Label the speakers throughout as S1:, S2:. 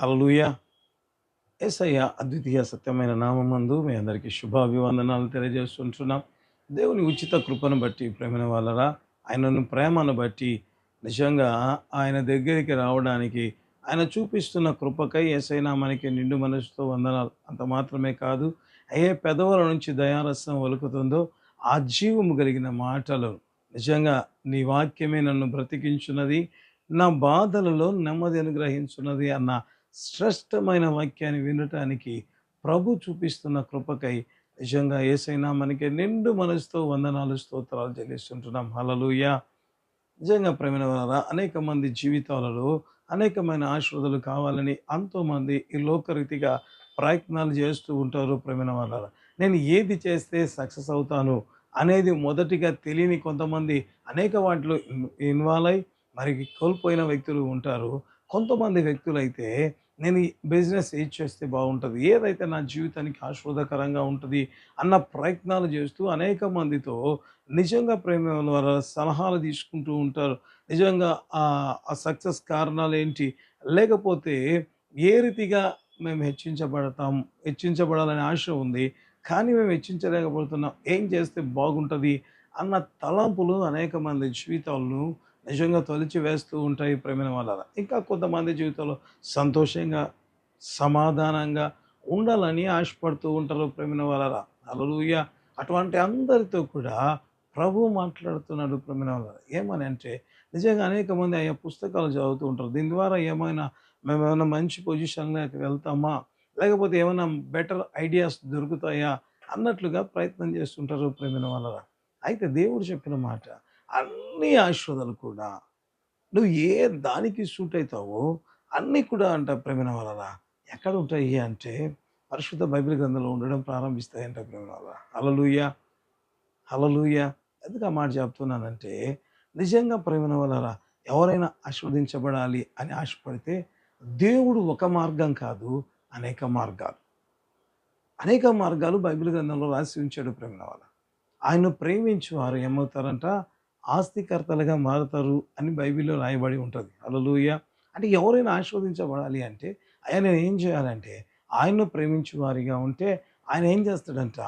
S1: హల్లెలూయా. ఏసయ్య అద్వితీయ సత్యమైన నామందు మీ అందరికీ శుభాభివందనాలు తెలియజేస్తుంటున్నాం. దేవుని ఉచిత కృపను బట్టి ప్రేమన వాళ్ళరా ఆయనను ప్రేమను బట్టి నిజంగా ఆయన దగ్గరికి రావడానికి ఆయన చూపిస్తున్న కృపకై ఏసైనా మనకి నిండు మనసుతో వందనాలు. అంత మాత్రమే కాదు ఏ పెదవుల నుంచి దయారసం ఒలుకుతుందో ఆ జీవము కలిగిన మాటలు నిజంగా నీ వాక్యమే నన్ను బ్రతికించున్నది నా బాధలలో నెమ్మది అనుగ్రహించున్నది అన్న శ్రేష్టమైన వాక్యాన్ని వినటానికి ప్రభు చూపిస్తున్న కృపకై నిజంగా ఏసైనా మనకి నిండు మనసుతో వందనాలు స్తోత్రాలు చెల్లిస్తుంటున్నాం. హలలుయ నిజంగా ప్రేమైన వారా అనేక మంది జీవితాలలో అనేకమైన ఆశీర్వాదాలు కావాలని ఎంతోమంది ఈ లోకరీతిగా ప్రయత్నాలు చేస్తూ ఉంటారు ప్రేమైన వాళ్ళ నేను ఏది చేస్తే సక్సెస్ అవుతాను అనేది మొదటిగా తెలియని కొంతమంది అనేక వాటిలో ఇన్వాల్వ్ అయి మరి కోల్పోయిన వ్యక్తులు ఉంటారు. కొంతమంది వ్యక్తులైతే నేను ఈ బిజినెస్ ఏది చేస్తే బాగుంటుంది? ఏదైతే నా జీవితానికి ఆశీర్వాదకరంగా ఉంటుంది? అన్న ప్రయత్నాలు చేస్తూ అనేక మందితో నిజంగా ప్రేమ ద్వారా సలహాలు తీసుకుంటూ ఉంటారు. నిజంగా ఆ ఆ సక్సెస్ కారణాలు ఏంటి? లేకపోతే ఏ రీతిగా మేము హెచ్చించబడతాం హెచ్చించబడాలనే ఆశ ఉంది. కానీ మేము హెచ్చించలేకపోతున్నాం. ఏం చేస్తే బాగుంటుంది? అన్న తలంపులు అనేక మంది జీవితాలను నిజంగా తొలిచి వేస్తూ ఉంటాయి ప్రేమిన వాళ్ళ ఇంకా కొంతమంది జీవితంలో సంతోషంగా సమాధానంగా ఉండాలని ఆశపడుతూ ఉంటారు ప్రేమిన వాళ్ళ అలలుయ అటువంటి అందరితో కూడా ప్రభు మాట్లాడుతున్నాడు ప్రేమిన వాళ్ళ ఏమని అంటే నిజంగా అనేక మంది ఆయా పుస్తకాలు చదువుతూ ఉంటారు. దీని ద్వారా ఏమైనా మేము ఏమైనా మంచి పొజిషన్లోకి వెళ్తామా? లేకపోతే ఏమైనా బెటర్ ఐడియాస్ దొరుకుతాయా? అన్నట్లుగా ప్రయత్నం చేస్తుంటారు ప్రేమిన వాళ్ళ అయితే దేవుడు చెప్పిన మాట అన్ని ఆశీర్వాదాలు కూడా. నువ్వు ఏ దానికి సూట్ అవుతావో అన్నీ కూడా అంట ప్రేమిన వలన ఎక్కడ ఉంటాయి అంటే పరిశుద్ధ బైబిల్ గ్రంథంలో ఉండడం ప్రారంభిస్తాయంట ప్రేమిన వాళ్ళ అలలుయ అలలుయ ఎందుకు ఆ మాట చెప్తున్నానంటే నిజంగా ప్రేమిన వలన ఎవరైనా ఆస్వాదించబడాలి అని ఆశపడితే దేవుడు ఒక మార్గం కాదు అనేక మార్గాలు. అనేక మార్గాలు బైబిల్ గ్రంథంలో రాసి ఉంచాడు ప్రేమిన వాళ్ళ ఆయన ప్రేమించు వారు ఏమవుతారంట? ఆస్తికర్తలుగా మారుతారు అని బైబిల్లో రాయబడి ఉంటుంది. అలలుయ అంటే ఎవరైనా ఆస్వాదించబడాలి అంటే ఆయన ఏం చేయాలంటే ఆయన్ను ప్రేమించు వారిగా ఉంటే ఆయన ఏం చేస్తాడంట?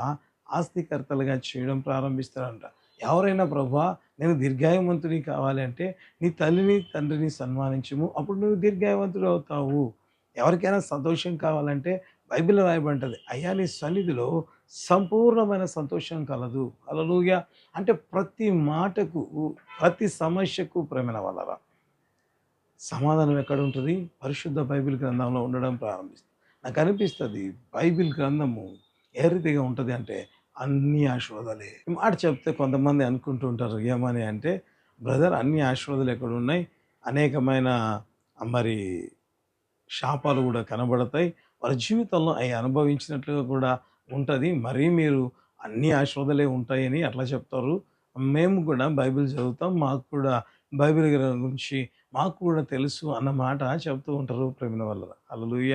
S1: ఆస్తికర్తలుగా చేయడం ప్రారంభిస్తాడంట. ఎవరైనా ప్రభా నేను దీర్ఘాయవంతుని కావాలి అంటే నీ తల్లిని తండ్రిని సన్మానించము. అప్పుడు నువ్వు దీర్ఘాయవంతుడు అవుతావు. ఎవరికైనా సంతోషం కావాలంటే బైబిల్ ఉంటుంది. అయ్యా నీ సన్నిధిలో సంపూర్ణమైన సంతోషం కలదు. అలలుగా అంటే ప్రతి మాటకు ప్రతి సమస్యకు ప్రేమైన వాళ్ళరా. సమాధానం ఎక్కడ ఉంటుంది? పరిశుద్ధ బైబిల్ గ్రంథంలో ఉండడం ప్రారంభిస్తుంది నాకు అనిపిస్తుంది బైబిల్ గ్రంథము ఏ రీతిగా ఉంటుంది అంటే అన్ని ఆశీర్వాదాలే. మాట చెప్తే కొంతమంది అనుకుంటూ ఉంటారు ఏమని అంటే బ్రదర్ అన్ని ఆశీర్వాదాలు ఎక్కడ ఉన్నాయి? అనేకమైన మరి శాపాలు కూడా కనబడతాయి. వారి జీవితంలో అవి అనుభవించినట్లుగా కూడా ఉంటుంది. మరీ మీరు అన్ని ఆశీర్వాదాలే ఉంటాయని అట్లా చెప్తారు. మేము కూడా బైబిల్ చదువుతాం. మాకు కూడా బైబిల్ గురించి మాకు కూడా తెలుసు అన్న మాట చెప్తూ ఉంటారు ప్రేమిన వల్ల అలలుయ్య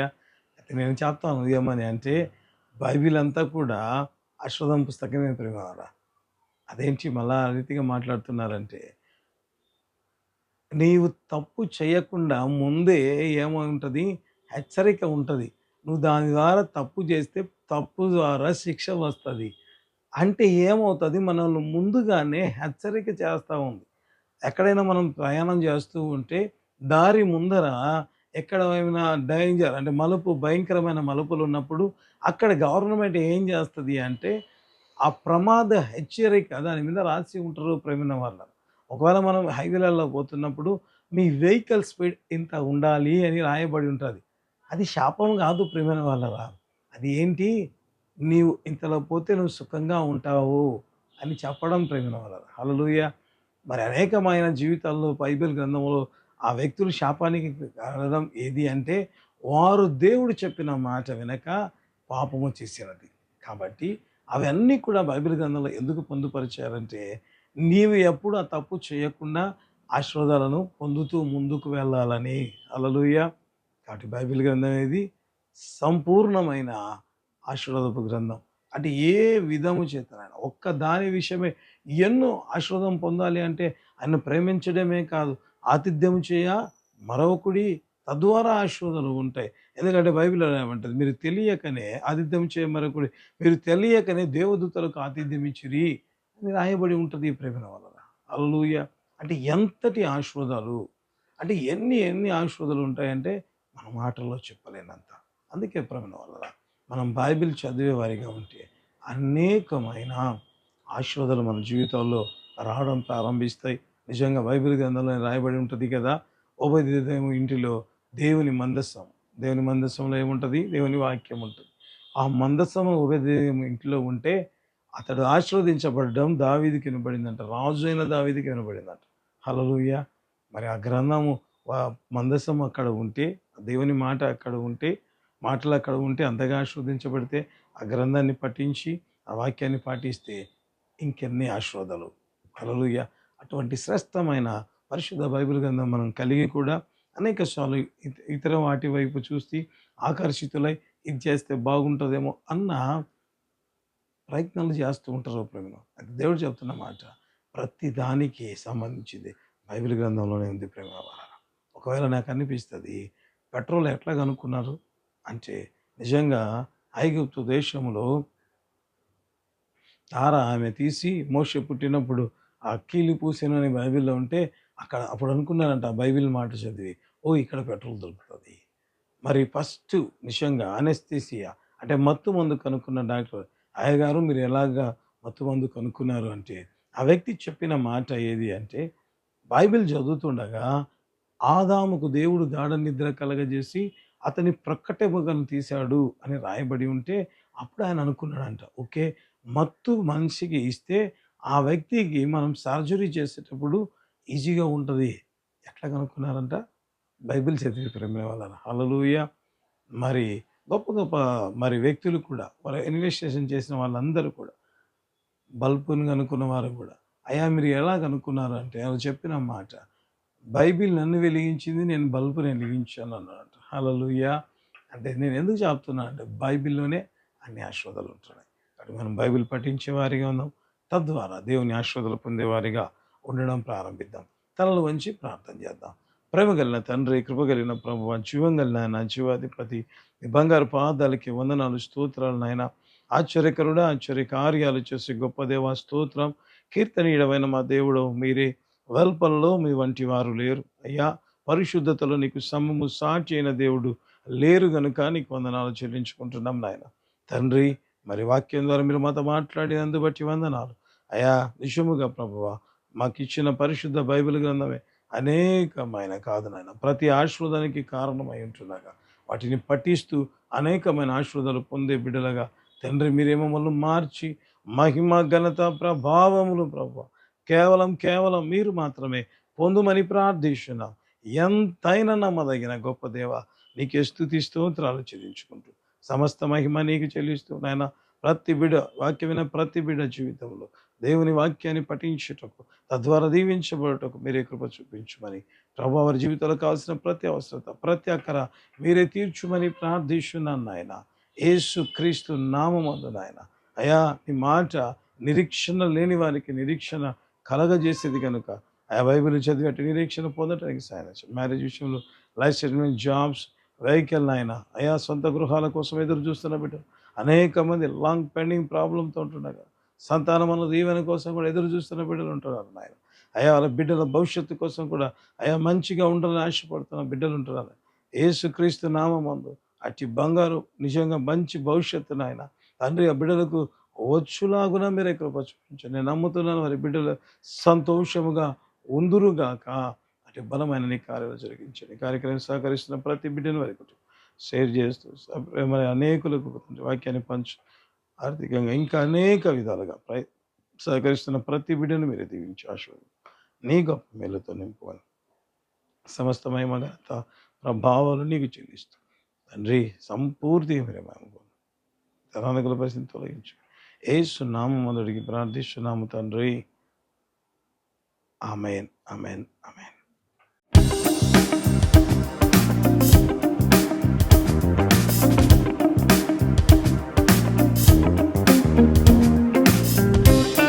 S1: అయితే నేను చెప్తాను ఏమని అంటే బైబిల్ అంతా కూడా అశ్వథం పుస్తకమే ప్రేమ అదేంటి మళ్ళా రీతిగా మాట్లాడుతున్నారంటే నీవు తప్పు చేయకుండా ముందే ఏముంటుంది హెచ్చరిక ఉంటుంది. నువ్వు దాని ద్వారా తప్పు చేస్తే తప్పు ద్వారా శిక్ష వస్తుంది. అంటే ఏమవుతుంది? మనల్ని ముందుగానే హెచ్చరిక చేస్తూ ఉంది. ఎక్కడైనా మనం ప్రయాణం చేస్తూ ఉంటే దారి ముందర ఎక్కడ ఏమైనా డేంజర్ అంటే మలుపు భయంకరమైన మలుపులు ఉన్నప్పుడు అక్కడ గవర్నమెంట్ ఏం చేస్తుంది అంటే ఆ ప్రమాద హెచ్చరిక దాని మీద రాసి ఉంటారు ప్రేమిన వాళ్ళ ఒకవేళ మనం హైవేలలో పోతున్నప్పుడు మీ వెహికల్ స్పీడ్ ఇంత ఉండాలి అని రాయబడి ఉంటుంది. అది శాపం కాదు ప్రేమైన వాళ్ళరా అది ఏంటి? నీవు ఇంతలో పోతే నువ్వు సుఖంగా ఉంటావు అని చెప్పడం ప్రేమైన వాళ్ళరా హలలుయ మరి అనేకమైన జీవితాల్లో బైబిల్ గ్రంథంలో ఆ వ్యక్తులు శాపానికి కారణం ఏది అంటే వారు దేవుడు చెప్పిన మాట వినక పాపము చేసినది. కాబట్టి అవన్నీ కూడా బైబిల్ గ్రంథంలో ఎందుకు పొందుపరిచారంటే నీవు ఎప్పుడు ఆ తప్పు చేయకుండా ఆశీర్వాదాలను పొందుతూ ముందుకు వెళ్ళాలని. అలలుయ కాబట్టి బైబిల్ గ్రంథం అనేది సంపూర్ణమైన ఆశీర్వాదపు గ్రంథం. అంటే ఏ విధము చేతనైనా ఒక్క దాని విషయమే ఎన్నో ఆశీర్వాదం పొందాలి అంటే ఆయన ప్రేమించడమే కాదు ఆతిథ్యం చేయ మరొకడి తద్వారా ఆశీర్వాదాలు ఉంటాయి. ఎందుకంటే బైబిల్ ఏమంటుంది మీరు తెలియకనే ఆతిథ్యం మరొకడి మీరు తెలియకనే దేవదూతలకు ఆతిథ్యం ఇచ్చిరి అని రాయబడి ఉంటుంది ఈ ప్రేమ వలన. అల్లూయ అంటే ఎంతటి ఆశీర్వాదాలు? అంటే ఎన్ని ఎన్ని ఆశీర్వాదాలు ఉంటాయంటే మన మాటల్లో చెప్పలేనంత. అందుకే ప్రేమ వల్ల మనం బైబిల్ చదివే వారిగా ఉంటే అనేకమైన ఆశీర్వాదాలు మన జీవితాల్లో రావడం ప్రారంభిస్తాయి. నిజంగా బైబిల్ గ్రంథంలో రాయబడి ఉంటుంది కదా ఉపదేశం ఇంటిలో దేవుని మందస్సం దేవుని మందస్సంలో ఏముంటుంది? దేవుని వాక్యం ఉంటుంది. ఆ మందస్సం ఉపదేశం ఇంటిలో ఉంటే అతడు ఆశీర్వదించబడడం దావీదికి వినబడిందంట. రాజు అయిన దావీదికి వినబడిందంట. హలలుయ మరి ఆ గ్రంథము మందసం అక్కడ ఉంటే దేవుని మాట అక్కడ ఉంటే మాటలు అక్కడ ఉంటే అంతగా ఆశీర్వదించబడితే ఆ గ్రంథాన్ని పఠించి ఆ వాక్యాన్ని పాటిస్తే ఇంకెన్ని ఆశ్రోదలు హల్లెలూయా. అటువంటి శ్రేష్టమైన పరిశుద్ధ బైబిల్ గ్రంథం మనం కలిగి కూడా అనేక సార్లు ఇత- ఇతర వాటి వైపు చూసి ఆకర్షితులై ఇది చేస్తే బాగుంటుందేమో అన్న ప్రయత్నాలు చేస్తూ ఉంటారు ప్రేమలో అది దేవుడు చెప్తున్న మాట. ప్రతి దానికి సంబంధించింది బైబిల్ గ్రంథంలోనే ఉంది ప్రేమ వలన ఒకవేళ నాకు అనిపిస్తుంది పెట్రోల్ ఎట్లా కనుక్కున్నారు? అంటే నిజంగా ఐగుప్తు దేశంలో తార ఆమె తీసి మోషే పుట్టినప్పుడు ఆ కీలి పూసెను బైబిల్లో ఉంటే అక్కడ అప్పుడు అనుకున్నారంట ఆ బైబిల్ మాట చదివి ఓ ఇక్కడ పెట్రోల్ దొరుకుతుంది. మరి ఫస్ట్ నిజంగా అనెస్థీసియా అంటే మత్తు మందు కనుక్కున్న డాక్టర్ అయ్యగారు మీరు ఎలాగా మత్తు మందు కనుక్కున్నారు అంటే ఆ వ్యక్తి చెప్పిన మాట ఏది అంటే బైబిల్ చదువుతుండగా ఆదాముకు దేవుడు గాఢ నిద్ర కలగజేసి అతని ప్రక్కటెముకను తీశాడు అని రాయబడి ఉంటే అప్పుడు ఆయన అనుకున్నాడంట ఓకే మత్తు మనిషికి ఇస్తే ఆ వ్యక్తికి మనం సర్జరీ చేసేటప్పుడు ఈజీగా ఉంటుంది. ఎట్లా కనుక్కున్నారంట? బైబిల్ చదివి ప్రేమ వాళ్ళ హలలుయ మరి గొప్ప గొప్ప మరి వ్యక్తులు కూడా వాళ్ళ ఇన్వెస్టిగేషన్ చేసిన వాళ్ళందరూ కూడా బల్బుని కనుక్కున్న వారు కూడా అయ్యా మీరు ఎలా కనుక్కున్నారు అంటే చెప్పిన మాట బైబిల్ నన్ను వెలిగించింది నేను బల్బుని వెలిగించాను అన్నాడు. హలలుయ అంటే నేను ఎందుకు చెప్తున్నా అంటే బైబిల్లోనే అన్ని ఆశ్వాదాలు ఉంటున్నాయి. కాబట్టి మనం బైబిల్ పఠించే వారిగా ఉందాం తద్వారా దేవుని ఆశ్రదలు పొందేవారిగా ఉండడం ప్రారంభిద్దాం. తలలు వంచి ప్రార్థన చేద్దాం. ప్రేమ కలిగిన తండ్రి కృప కలిగిన ప్రభు జీవం కలిగిన జీవాధిపతి బంగారు పాదాలకి వందనాలు స్తోత్రాలు నాయన. ఆశ్చర్యకరుడా ఆశ్చర్య కార్యాలు చేసే గొప్ప దేవ స్తోత్రం. కీర్తనీయుడమైన మా దేవుడు మీరే వెల్పల్లో మీ వంటి వారు లేరు. అయ్యా పరిశుద్ధతలో నీకు సమము సాటి అయిన దేవుడు లేరు గనుక నీకు వందనాలు చెల్లించుకుంటున్నాం నాయన. తండ్రి మరి వాక్యం ద్వారా మీరు మాతో మాట్లాడినందు బట్టి వందనాలు. అయా నిజముగా ప్రభువ మాకు ఇచ్చిన పరిశుద్ధ బైబిల్ గ్రంథమే అనేకమైన కాదు నాయన. ప్రతి ఆశీర్వాదానికి కారణమై ఉంటున్నాగా. వాటిని పఠిస్తూ అనేకమైన ఆశీర్వాదాలు పొందే బిడ్డలుగా. తండ్రి మీరేమో మమ్మల్ని మార్చి మహిమ ఘనత ప్రభావములు ప్రభావ కేవలం కేవలం మీరు మాత్రమే పొందుమని ప్రార్థిస్తున్నాం. ఎంతైనా నమ్మదగిన గొప్ప దేవ నీకే స్థుతి స్తోత్రాలు చెల్లించుకుంటూ సమస్త మహిమ నీకు చెల్లిస్తూ నాయన ప్రతి బిడ వాక్యమైన ప్రతి బిడ జీవితంలో దేవుని వాక్యాన్ని పఠించుటకు తద్వారా దీవించబడటకు మీరే కృప చూపించమని ప్రభు వారి జీవితంలో కావాల్సిన ప్రతి అవసరత ప్రతి అక్కర మీరే తీర్చుమని ప్రార్థిస్తున్నాను నాయన. యేసు క్రీస్తు నామందు నాయన. అయా నీ మాట నిరీక్షణ లేని వారికి నిరీక్షణ కలగజేసేది కనుక ఆ బైబిల్ చదివి అటు నిరీక్షణ పొందడానికి సాయం మ్యారేజ్ విషయంలో లైఫ్ సెటిల్మెంట్ జాబ్స్ వెహికల్ ఆయన అయా సొంత గృహాల కోసం ఎదురు చూస్తున్న బిడ్డ. అనేక మంది లాంగ్ పెండింగ్ ప్రాబ్లంతో ఉంటుండగా సంతానం అన్న దీవెన కోసం కూడా ఎదురు చూస్తున్న బిడ్డలు ఉంటున్నారు నాయన. అయా వాళ్ళ బిడ్డల భవిష్యత్తు కోసం కూడా అయా మంచిగా ఉండాలని ఆశపడుతున్న బిడ్డలు ఉంటున్నారు. ఏసుక్రీస్తు నామందు అట్టి బంగారు నిజంగా మంచి భవిష్యత్తు నాయన. తండ్రి ఆ బిడ్డలకు వచ్చులాగున మీరే కృప చూపించండి. నేను నమ్ముతున్నాను వారి బిడ్డలు సంతోషముగా ఉందురుగాక అటు బలమైన నీ కార్యాలు జరిగించండి. కార్యక్రమం సహకరిస్తున్న ప్రతి బిడ్డను వారి కుటుంబం షేర్ చేస్తూ మరి అనేకులకు వాక్యాన్ని పంచు. ఆర్థికంగా ఇంకా అనేక విధాలుగా ప్రయ సహకరిస్తున్న ప్రతి బిడ్డను మీరు దీవించి ఆశీర్వదించండి. నీ గొప్ప మేలుతో నింపుకొని సమస్తమైన మహిమ ఘనత ప్రభావాలు నీకు చెల్లిస్తూ. తండ్రి సంపూర్తిగా మీరే మేము తరానకుల పరిస్థితిని తొలగించు. ఏసు నామం మొదటికి ప్రార్థిస్తున్నాము తండ్రి. Amen amen amen.